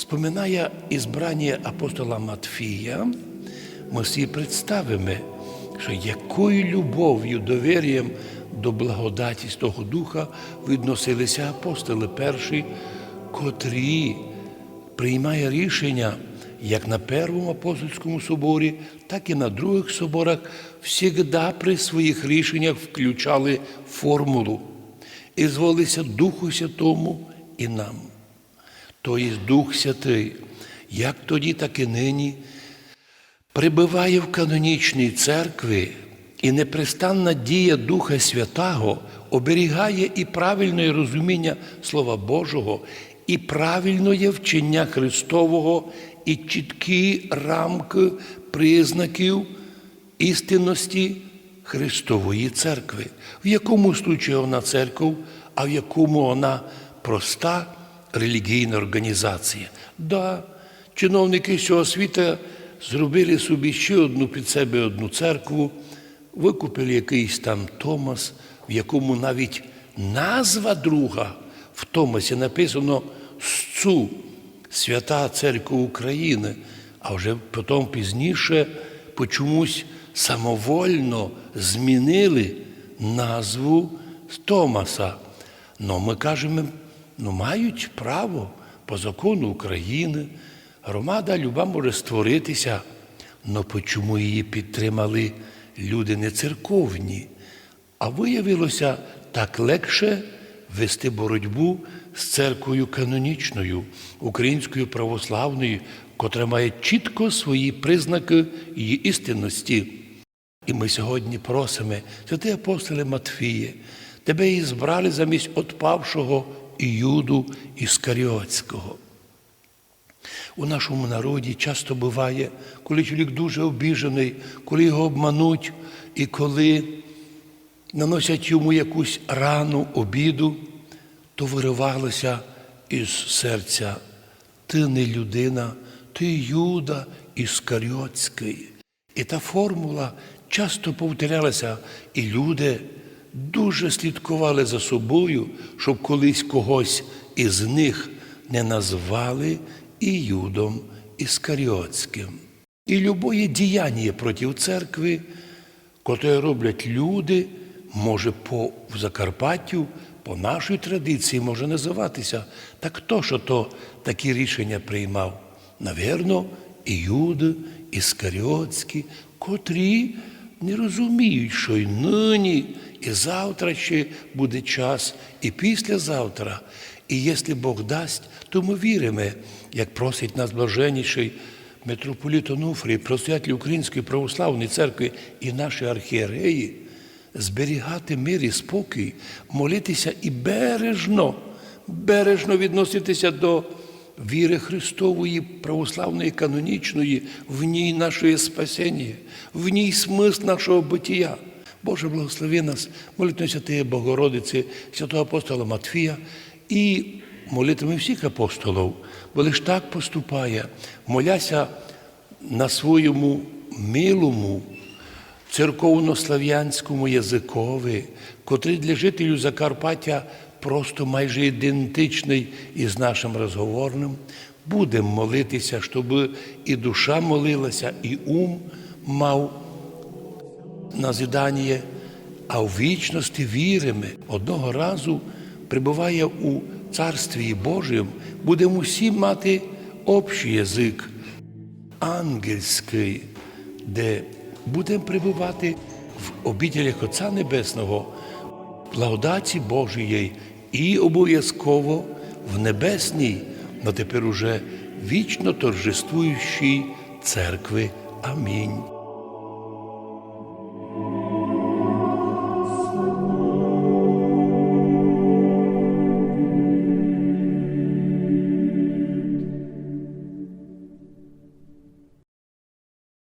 Споминає ізбрання апостола Матфія, ми всі представимо, що якою любов'ю, довір'ям до благодаті Святого Духа відносилися апостоли перші, котрі приймає рішення як на Первому апостольському соборі, так і на других соборах, завжди при своїх рішеннях включали формулу і зволися Духу Святому і нам. Тобто Дух Святий, як тоді, так і нині, прибиває в канонічній церкві, і непрестанна дія Духа Святого оберігає і правильне розуміння Слова Божого, і правильне вчення Христового, і чіткі рамки признаків істинності Христової церкви. В якому случаї вона церква, а в якому вона проста релігійна організація. Да, чиновники цього світу зробили собі ще одну під себе одну церкву, викупили якийсь там Томас, в якому навіть назва друга в Томасі написано «Сцу, Свята Церква України, а вже потім пізніше по чомусь самовольно змінили назву Томаса. Ну, ми кажемо, ну мають право по закону України. Громада люба може створитися, але чому її підтримали люди не церковні? А виявилося так легше вести боротьбу з церквою канонічною, українською православною, котра має чітко свої признаки її істинності. І ми сьогодні просимо, святий апостоле Матфіє, тебе і збрали замість отпавшого Іуду Іскаріотського. У нашому народі часто буває, коли чоловік дуже обіжений, коли його обмануть, і коли наносять йому якусь рану, обіду, то виривалося із серця. Ти не людина, ти Юда Іскаріотський. І та формула часто повторялася, і люди дуже слідкували за собою, щоб колись когось із них не назвали Іюдом Іскаріотським. І любое діяння проти церкви, котре роблять люди, може по в Закарпаттю, по нашій традиції може називатися. Так хто що то такі рішення приймав? Навірно, Іуди, Іскаріотські, котрі не розуміють, що й нині, і завтра ще буде час, і післязавтра. І якщо Бог дасть, то ми віримо, як просить нас блаженніший митрополіт Онуфрій, простоятель Української православної церкви і наші архієреї, зберігати мир і спокій, молитися і бережно, бережно відноситися до віри Христової, православної, канонічної, в ній наше спасіння, в ній смисл нашого битія. Боже, благослови нас, молитвою Святої Богородиці, святого апостола Матфія і молитвами всіх апостолів, бо лиш так поступає, моляся на своєму милому, церковнослав'янському язикові, котрий для жителів Закарпаття просто майже ідентичний із нашим розговорним, будемо молитися, щоб і душа молилася, і ум мав назидання, а в вічності віримо. Одного разу прибуває у Царстві Божому, будемо всі мати общий язик, ангельський, де будемо прибувати в обітелях Отця Небесного, благодаті Божої і обов'язково в небесній, но тепер уже вічно торжествуючій церкви. Амінь.